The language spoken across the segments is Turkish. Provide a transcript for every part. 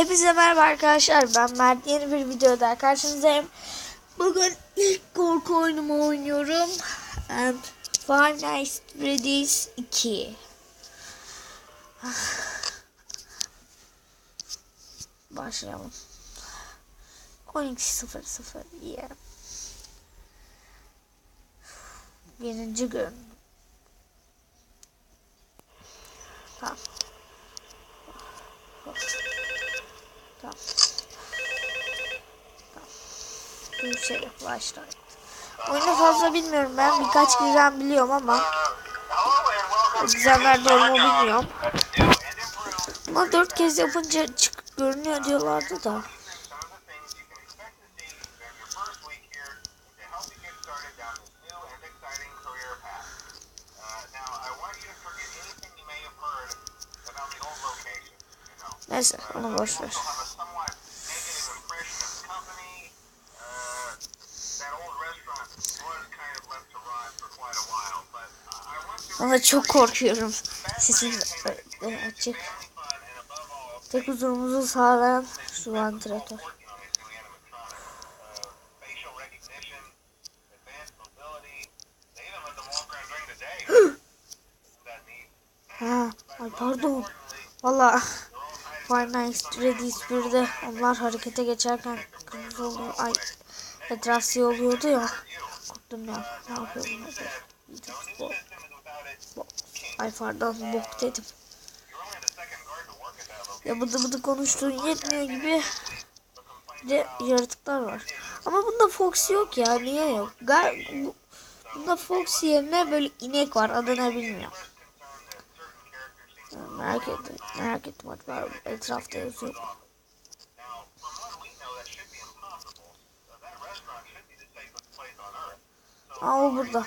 Hepinize merhaba arkadaşlar. Ben Mert. Yeni bir videoda karşınızdayım. Bugün ilk korku oyunumu oynuyorum. And Five Nights at Freddy's 2. Başlayalım. 12.00 yeah. Birinci gün. Tamam. Tamam. Tamam. Başlayalım. Oyunu fazla bilmiyorum ben. Birkaç gizem biliyorum ama gizemler doğru mu bilmiyorum. Ama dört kez yapınca çık görünüyor diyorlardı da. Neyse onu boş ver. Ama çok korkuyorum. Sesim e, açık. Tek huzurumuzu sağlayan şu vantilatör. Ha, pardon. Valla Five Nights Freddy's 1'de onlar harekete geçerken kırmızı oluyor. Ay etraf siyah oluyordu ya. Korktum ya. Ne yapıyorum hadi. Bok. Ay pardon bok dedim. Ya bıdı bıdı konuştuğun yetmiyor gibi bir de yaratıklar var. Ama bunda Fox yok ya. Niye yok? Gal bu- bunda Fox yerine böyle inek var. Adını bilmiyorum. Merak ettim. Merak ettim hatta etrafta yazıyor. Aa o burada.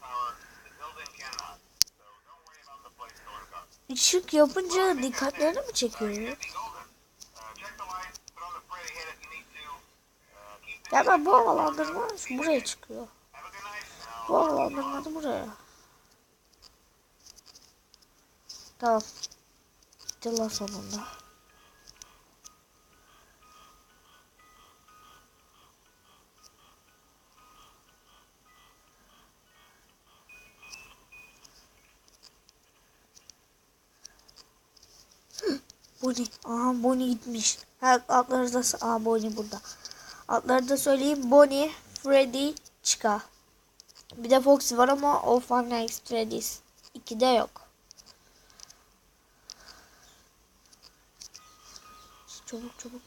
power, the building cannot. So don't worry about the place going dark. Işık yapınca dikkatlerini mi çekiyor? Ben bu havalandırma buraya çıkıyor. Bu havalandırma da buraya. Tamam. Gitti la sonunda. Bonnie. Aha Bonnie gitmiş. Ha, adları da Aa, Bonnie burada. Adları da söyleyeyim. Bonnie, Freddy, Chica. Bir de Foxy var ama o Five Nights Freddy's. İkide yok. Çabuk çabuk.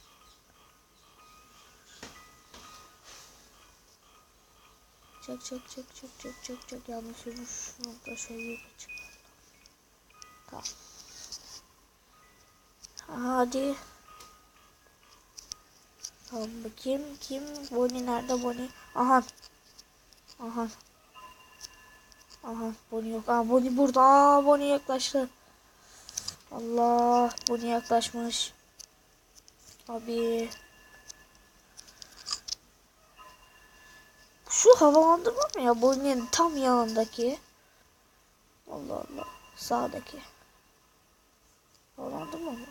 Çek çek çek çek çek çek çek yanlış olmuş. Şunu şöyle çek. Tamam. Hadi. Tamam bakayım kim? Bonnie nerede Bonnie? Aha. Aha. Aha Bonnie yok. Aa Bonnie burada. Aa Bonnie yaklaştı. Allah Bonnie yaklaşmış. Abi. Şu havalandırma mı ya Bonnie'nin tam yanındaki? Allah Allah. Sağdaki. Havalandırma mı?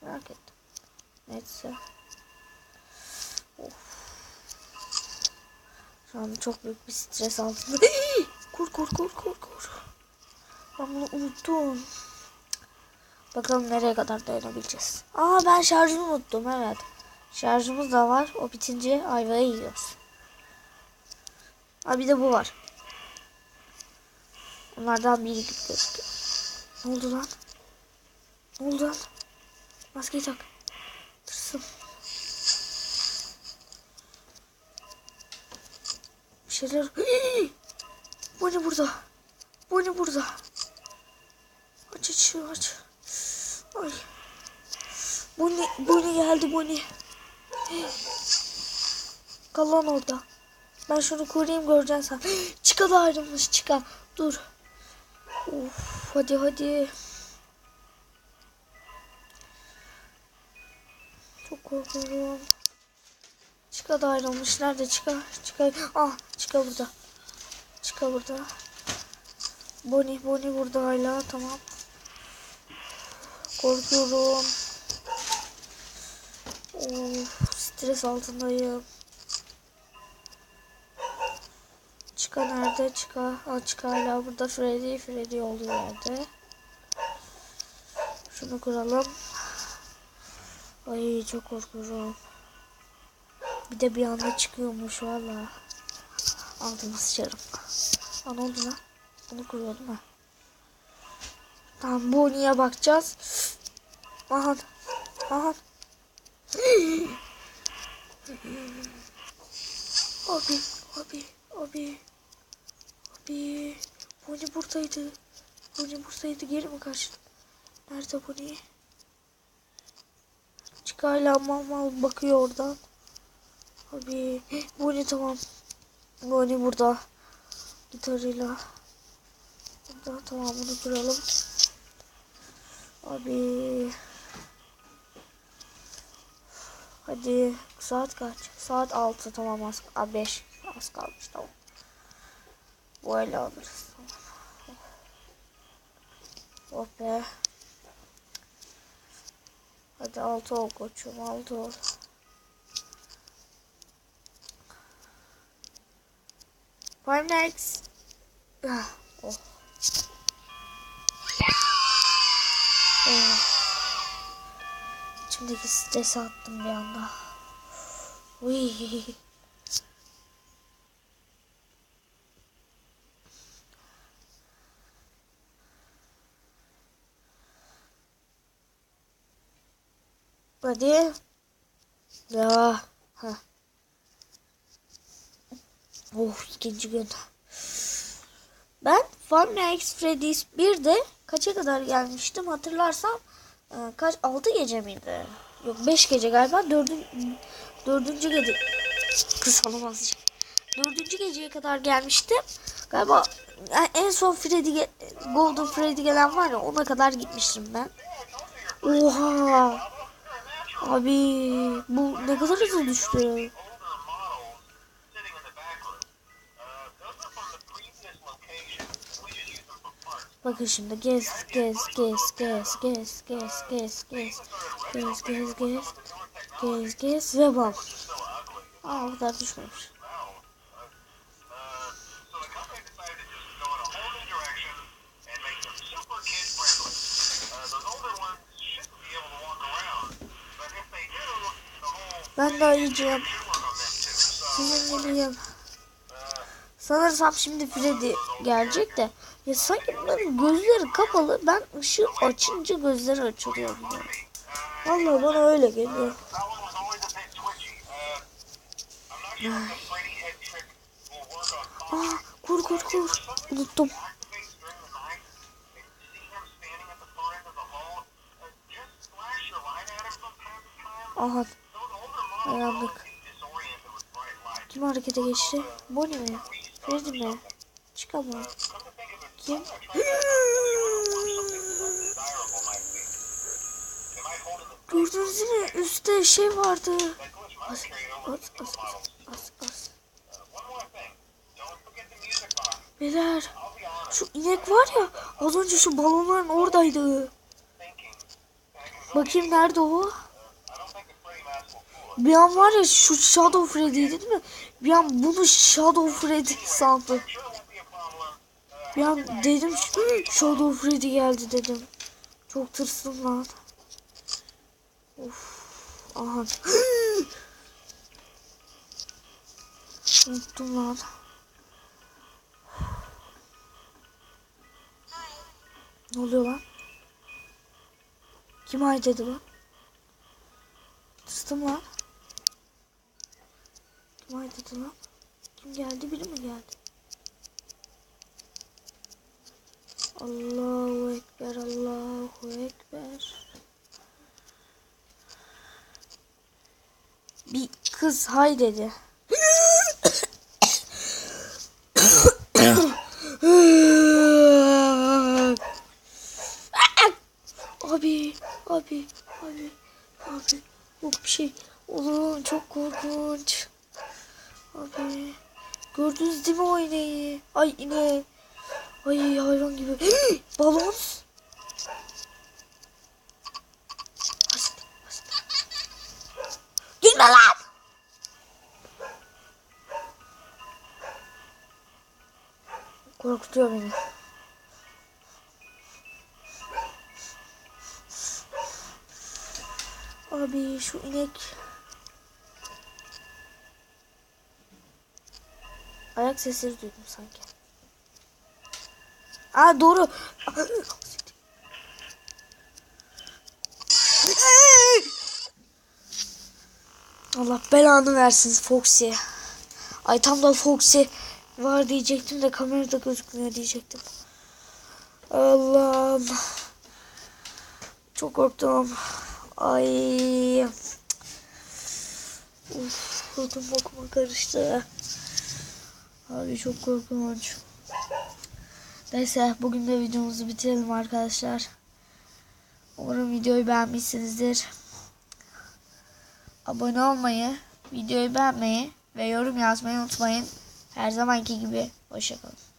Merak ettim. Neyse. Şu an çok büyük bir stres altında. kur kur kur kur kur. Ben bunu unuttum. Bakalım nereye kadar dayanabileceğiz. Aa ben şarjımı unuttum evet. Şarjımız da var. O bitince ayvayı yiyoruz. Aa bir de bu var. Onlardan biri gibi gözüküyor. Ne oldu lan? Ne oldu lan? Maskeyi tak. Tırsın. Şeyler... Bu ne burada? Bu ne burada? Aç aç aç. Ay. Bu ne? Bu ne geldi bu ne? Kal lan orada. Ben şunu koruyayım göreceksin sen. Çıka ayrılmış çıka. Dur. Of hadi hadi. Çok korkuyorum. Çıka da ayrılmış. Nerede çıka? Çıka. Ah çıka burada. Çıka burada. Bonnie Bonnie burada hala tamam. Korkuyorum. Of stres altındayım. Çıka nerede? Çıka. Aa, çıka hala burada. Freddy. Freddy olduğu yerde. Şunu kuralım. Ay çok korkuyorum. Bir de bir anda çıkıyormuş valla. Altıma sıçarım. Aa, ne oldu lan? Bunu kuruyordum ha. Tamam Bonnie'ye bakacağız. Aha. Aha. Abi, abi, abi. Abi. Bonnie buradaydı. Bonnie buradaydı. Geri mi kaçtı? Nerede Bonnie? Çık hala mal mal bakıyor oradan. Abi. Bonnie tamam. Bonnie burada. Gitarıyla. Burada tamam bunu kuralım. Abi. Hadi saat kaç? Saat 6 tamam az a, 5 az kalmış tamam. Böyle alırız tamam. Oh be. Hadi 6 ol koçum 6 ol. Five Nights. Ah, oh. Oh. İçimdeki stresi attım bir anda. Uy. Hadi. Ya. Ha. Oh ikinci gün. Ben Five Nights Freddy's 1'de kaça kadar gelmiştim hatırlarsam e, kaç 6 gece miydi? Yok 5 gece galiba. 4. 4. gece kısalım azıcık. 4. geceye kadar gelmiştim. Galiba yani en son Freddy Golden Freddy gelen var ya ona kadar gitmiştim ben. Oha! Abi bu ne kadar hızlı düştü. Bakın şimdi gez gez gez gez gez gez gez gez gez gez gez gez gez ve bak. Aa o kadar düşmemiş. Uh. Uh, Ben de. So, Sizin gibiyim. Sanırsam şimdi Freddy gelecek de. Ya sanki bunların gözleri kapalı. Ben ışığı açınca gözleri açılıyor. Vallahi bana öyle geliyor. Ay. Aa, kur kur kur. Unuttum. Aha. Ayarladık. Kim harekete geçti? Bonnie mi? Freddy mi? Çıkamam bakayım. Gördünüz mü? Üstte şey vardı. As, as, as, as, as. Beyler. Şu inek var ya. Az önce şu balonların oradaydı. Bakayım nerede o? Bir an var ya şu Shadow Freddy'ydi değil mi? Bir an bunu Shadow Freddy sandı. An dedim "Hı, Shadow Freddy geldi dedim. Çok tırsım lan. Of. Aha. Unuttum lan. Ne oluyor lan? Kim ay dedi lan? Tırstım lan. Kim ay dedi lan? Kim geldi? Biri mi geldi? Allahu Ekber, Allahu Ekber. Bir kız hay dedi. Abi, abi, abi, abi. Yok bir şey. Oğlum çok korkunç. Abi. Gördünüz değil mi o ineği? Ay ineği. Ay hayvan gibi. Balon. Gülme lan. Korkutuyor beni. Abi şu inek. Ayak sesleri duydum sanki. Aa doğru. Allah belanı versin Foxy. Ay tam da Foxy var diyecektim de kamerada gözükmüyor diyecektim. Allah'ım. Çok korktum. Ay. Uf, kodum bokuma karıştı. Abi çok korkunç. Neyse bugün de videomuzu bitirelim arkadaşlar. Umarım videoyu beğenmişsinizdir. Abone olmayı, videoyu beğenmeyi ve yorum yazmayı unutmayın. Her zamanki gibi hoşçakalın.